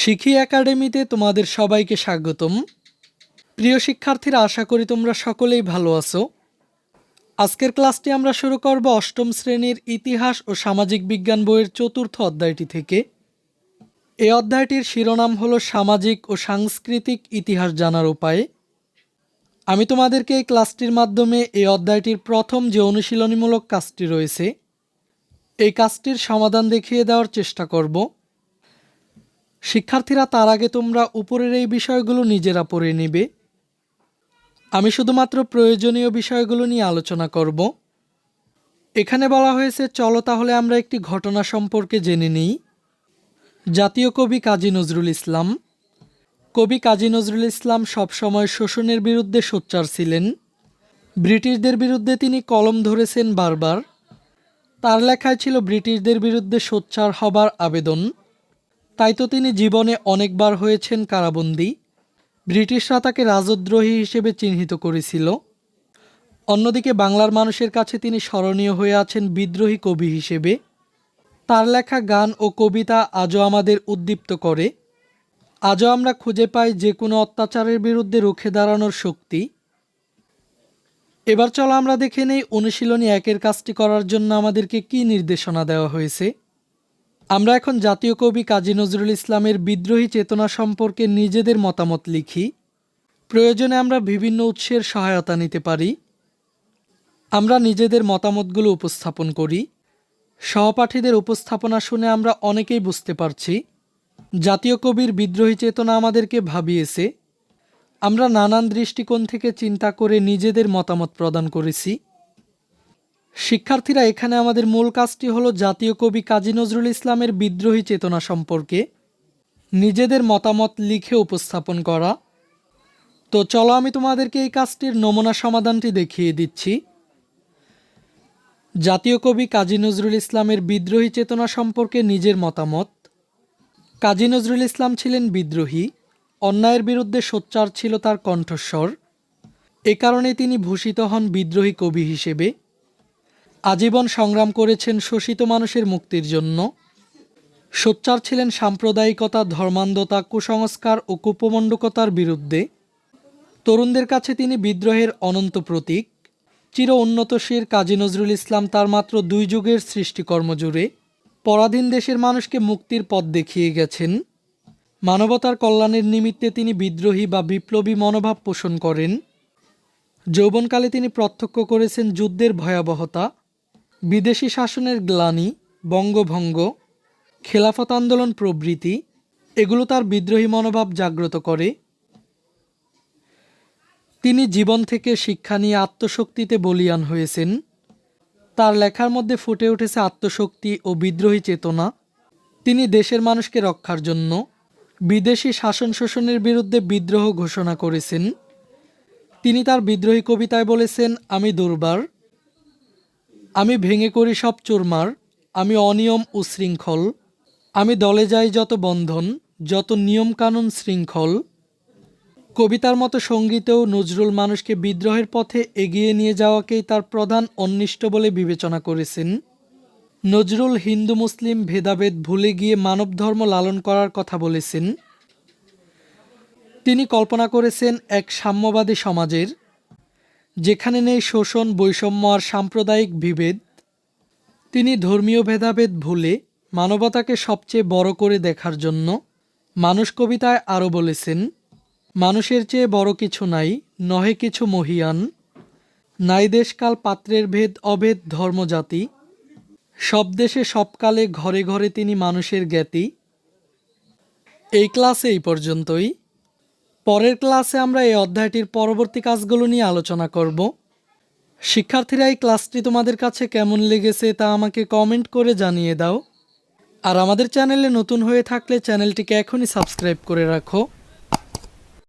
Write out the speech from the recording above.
শিখি একাডেমিতে তোমাদের সবাইকে স্বাগতম। প্রিয় শিক্ষার্থীরা, আশা করি তোমরা সকলেই ভালো আছো। আজকের ক্লাসটি আমরা শুরু করব অষ্টম শ্রেণির ইতিহাস ও সামাজিক বিজ্ঞান বইয়ের চতুর্থ অধ্যায়টি থেকে। এই অধ্যায়টির শিরোনাম হলো সামাজিক ও সাংস্কৃতিক ইতিহাস জানার উপায়। আমি তোমাদেরকে এই ক্লাসটির মাধ্যমে এই অধ্যায়টির প্রথম যে অনুশীলনীমূলক কাজটি রয়েছে, এই কাজটির সমাধান দেখিয়ে দেওয়ার চেষ্টা করব। শিক্ষার্থীরা তার আগে তোমরা উপরের এই বিষয়গুলো নিজেরা পড়ে নেবে। আমি শুধুমাত্র প্রয়োজনীয় বিষয়গুলো নিয়ে আলোচনা করব। এখানে বলা হয়েছে, চলো তাহলে আমরা একটি ঘটনা সম্পর্কে জেনে নিই। জাতীয় কবি কাজী নজরুল ইসলাম। কবি কাজী নজরুল ইসলাম সবসময় শোষণের বিরুদ্ধে সোচ্চার ছিলেন। ব্রিটিশদের বিরুদ্ধে তিনি কলম ধরেছেন বারবার। তার লেখায় ছিল, ব্রিটিশদের বিরুদ্ধে সোচ্চার হবার আবেদন। তাই তো তিনি জীবনে অনেকবার হয়েছেন কারাবন্দী। ব্রিটিশরা তাকে রাজদ্রোহী হিসেবে চিহ্নিত করেছিল। অন্যদিকে বাংলার মানুষের কাছে তিনি স্মরণীয় হয়ে আছেন বিদ্রোহী কবি হিসেবে। তার লেখা গান ও কবিতা আজও আমাদের উদ্দীপ্ত করে। আজও আমরা খুঁজে পাই যে কোনো অত্যাচারের বিরুদ্ধে রুখে দাঁড়ানোর শক্তি। এবার চলো আমরা দেখে নেই অনুশীলনী একের কাজটি করার জন্য আমাদেরকে কি নির্দেশনা দেওয়া হয়েছে। আমরা এখন জাতীয় কবি কাজী নজরুল ইসলামের বিদ্রোহী চেতনা সম্পর্কে নিজেদের মতামত লিখি। প্রয়োজনে আমরা বিভিন্ন উৎসের সহায়তা নিতে পারি। আমরা নিজেদের মতামতগুলো উপস্থাপন করি। সহপাঠীদের উপস্থাপনা শুনে আমরা অনেকেই বুঝতে পারছি, জাতীয় কবির বিদ্রোহী চেতনা আমাদেরকে ভাবিয়েছে। আমরা নানান দৃষ্টিকোণ থেকে চিন্তা করে নিজেদের মতামত প্রদান করেছি। শিক্ষার্থীরা এখানে আমাদের মূল কাজটি হলো জাতীয় কবি কাজী নজরুল ইসলামের বিদ্রোহী চেতনা সম্পর্কে নিজেদের মতামত লিখে উপস্থাপন করা। তো চলো আমি তোমাদেরকে এই কাজটির নমুনা সমাধানটি দেখিয়ে দিচ্ছি। জাতীয় কবি কাজী নজরুল ইসলামের বিদ্রোহী চেতনা সম্পর্কে নিজের মতামত। কাজী নজরুল ইসলাম ছিলেন বিদ্রোহী, অন্যায়ের বিরুদ্ধে সোচ্চার ছিল তার কণ্ঠস্বর। এ কারণে তিনি ভূষিত হন বিদ্রোহী কবি হিসেবে। আজীবন সংগ্রাম করেছেন শোষিত মানুষের মুক্তির জন্য। সোচ্চার ছিলেন সাম্প্রদায়িকতা, ধর্মান্ধতা, কুসংস্কার ও কুপমণ্ডকতার বিরুদ্ধে। তরুণদের কাছে তিনি বিদ্রোহের অনন্ত প্রতীক। চির উন্নতশীল কাজী নজরুল ইসলাম তার মাত্র দুই যুগের সৃষ্টিকর্ম জুড়ে পরাধীন দেশের মানুষকে মুক্তির পথ দেখিয়ে গেছেন। মানবতার কল্যাণের নিমিত্তে তিনি বিদ্রোহী বা বিপ্লবী মনোভাব পোষণ করেন। যৌবনকালে তিনি প্রত্যক্ষ করেছেন যুদ্ধের ভয়াবহতা বিদেশি শাসনের গ্লানি, বঙ্গভঙ্গ, খেলাফত আন্দোলন প্রভৃতি, এগুলো তার বিদ্রোহী মনোভাব জাগ্রত করে। তিনি জীবন থেকে শিক্ষা নিয়ে আত্মশক্তিতে বলিয়ান হয়েছেন। তার লেখার মধ্যে ফুটে উঠেছে আত্মশক্তি ও বিদ্রোহী চেতনা। তিনি দেশের মানুষকে রক্ষার জন্য বিদেশি শাসন শোষণের বিরুদ্ধে বিদ্রোহ ঘোষণা করেছেন। তিনি তার বিদ্রোহী কবিতায় বলেছেন, আমি দুর্বার। আমি ভেঙে করি সব চুরমার, আমি অনিয়ম উশৃঙ্খল আমি দলে যাই যত বন্ধন, যত নিয়মকানুন শৃঙ্খল। কবিতার মতো সঙ্গীতেও নজরুল মানুষকে বিদ্রোহের পথে এগিয়ে নিয়ে যাওয়াকেই তার প্রধান অন্বিষ্ট বলে বিবেচনা করেছেন। নজরুল হিন্দু মুসলিম ভেদাভেদ ভুলে গিয়ে মানব ধর্ম লালন করার কথা বলেছেন। তিনি কল্পনা করেছেন এক সাম্যবাদী সমাজের যেখানে নেই শোষণ, বৈষম্য আর সাম্প্রদায়িক বিভেদ, তিনি ধর্মীয় ভেদাভেদ ভুলে মানবতাকে সবচেয়ে বড় করে দেখার জন্য মানুষ কবিতায় আরও বলেছেন, মানুষের চেয়ে বড় কিছু নাই, নহে কিছু মহিয়ান। নাই দেশকাল পাত্রের ভেদ, অভেদ ধর্মজাতি। সব দেশে সবকালে ঘরে ঘরে তিনি মানুষের জ্ঞাতি। এই ক্লাসে এই পর্যন্তই। পরের ক্লাসে আমরা এই অধ্যায়টির পরবর্তী কাজগুলো নিয়ে আলোচনা করব। শিক্ষার্থীরা, এই ক্লাসটি তোমাদের কাছে কেমন লেগেছে তা আমাকে কমেন্ট করে জানিয়ে দাও। আর আমাদের চ্যানেলে নতুন হয়ে থাকলে চ্যানেলটিকে এখনই সাবস্ক্রাইব করে রাখো।